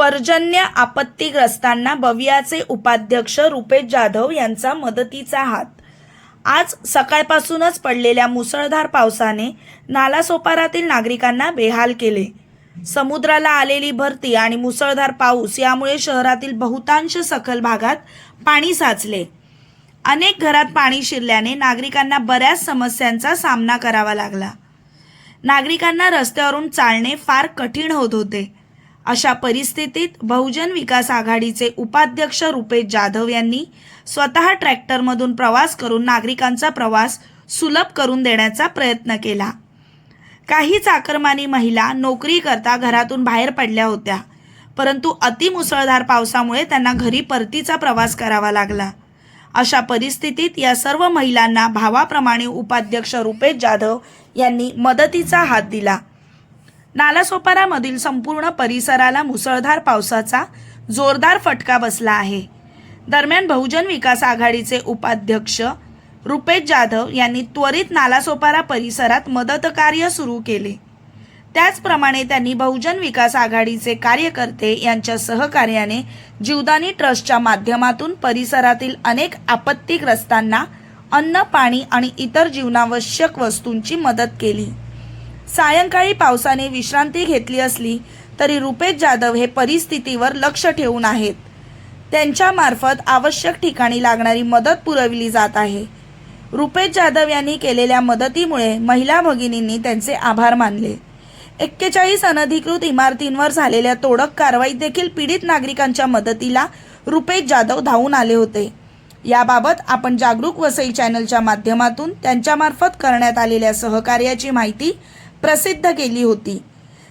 पर्जन्य आपत्तीग्रस्तांना बवियाचे उपाध्यक्ष रुपेश जाधव यांचा मदतीचा हात. आज सकाळपासूनच पडलेल्या मुसळधार पावसाने नालासोपारातील नागरिकांना बेहाल केले. समुद्राला आलेली भरती आणि मुसळधार पाऊस यामुळे शहरातील बहुतांश सखल भागात पाणी साचले. अनेक घरात पाणी शिरल्याने नागरिकांना बऱ्याच समस्यांचा सामना करावा लागला. नागरिकांना रस्त्यावरून चालणे फार कठीण होत होते. अशा परिस्थितीत बहुजन विकास आघाडीचे उपाध्यक्ष रुपेश जाधव यांनी स्वतः ट्रॅक्टरमधून प्रवास करून नागरिकांचा प्रवास सुलभ करून देण्याचा प्रयत्न केला. काही चाकरमानी महिला नोकरी करता घरातून बाहेर पडल्या होत्या परंतु अतिमुसळधार पावसामुळे त्यांना घरी परतीचा प्रवास करावा लागला. अशा परिस्थितीत या सर्व महिलांना भावाप्रमाणे उपाध्यक्ष रुपेश जाधव यांनी मदतीचा हात दिला. नालासोपारामधील संपूर्ण परिसराला मुसळधार पावसाचा जोरदार फटका बसला आहे. दरम्यान बहुजन विकास आघाडीचे उपाध्यक्ष रुपेश जाधव यांनी त्वरित नालासोपारा परिसरात मदतकार्य सुरू केले. त्याचप्रमाणे त्यांनी बहुजन विकास आघाडीचे कार्यकर्ते यांच्या सहकार्याने जीवदानी ट्रस्टच्या माध्यमातून परिसरातील अनेक आपत्तीग्रस्तांना अन्न पाणी आणि इतर जीवनावश्यक वस्तूंची मदत केली. सायंकाळी पावसाने विश्रांती घेतली असली तरी रुपेश जाधव हे परिस्थितीवर लक्ष ठेवून आहेत. त्यांच्यामार्फत आवश्यक ठिकाणी लागणारी मदत पुरवली जात आहे. रुपेश जाधव यांनी केलेल्या मदतीमुळे महिला भगिनींनी त्यांचे आभार मानले. एक्केचाळीस अनधिकृत इमारतींवर झालेल्या तोडक कारवाईत देखील पीडित नागरिकांच्या मदतीला रुपेश जाधव धावून आले होते. याबाबत आपण जागरूक वसई चॅनलच्या माध्यमातून त्यांच्यामार्फत करण्यात आलेल्या सहकार्याची माहिती प्रसिद्ध केली होती.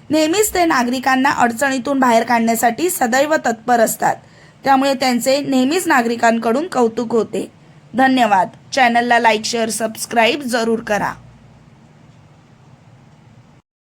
नेहमीच ते नागरिकांना अडचणीतून बाहेर काढण्यासाठी सदैव तत्पर असतात. त्यामुळे त्यांचे नेहमीच नागरिकांकडून कौतुक होते. धन्यवाद. चॅनलला लाईक शेअर सबस्क्राईब जरूर करा.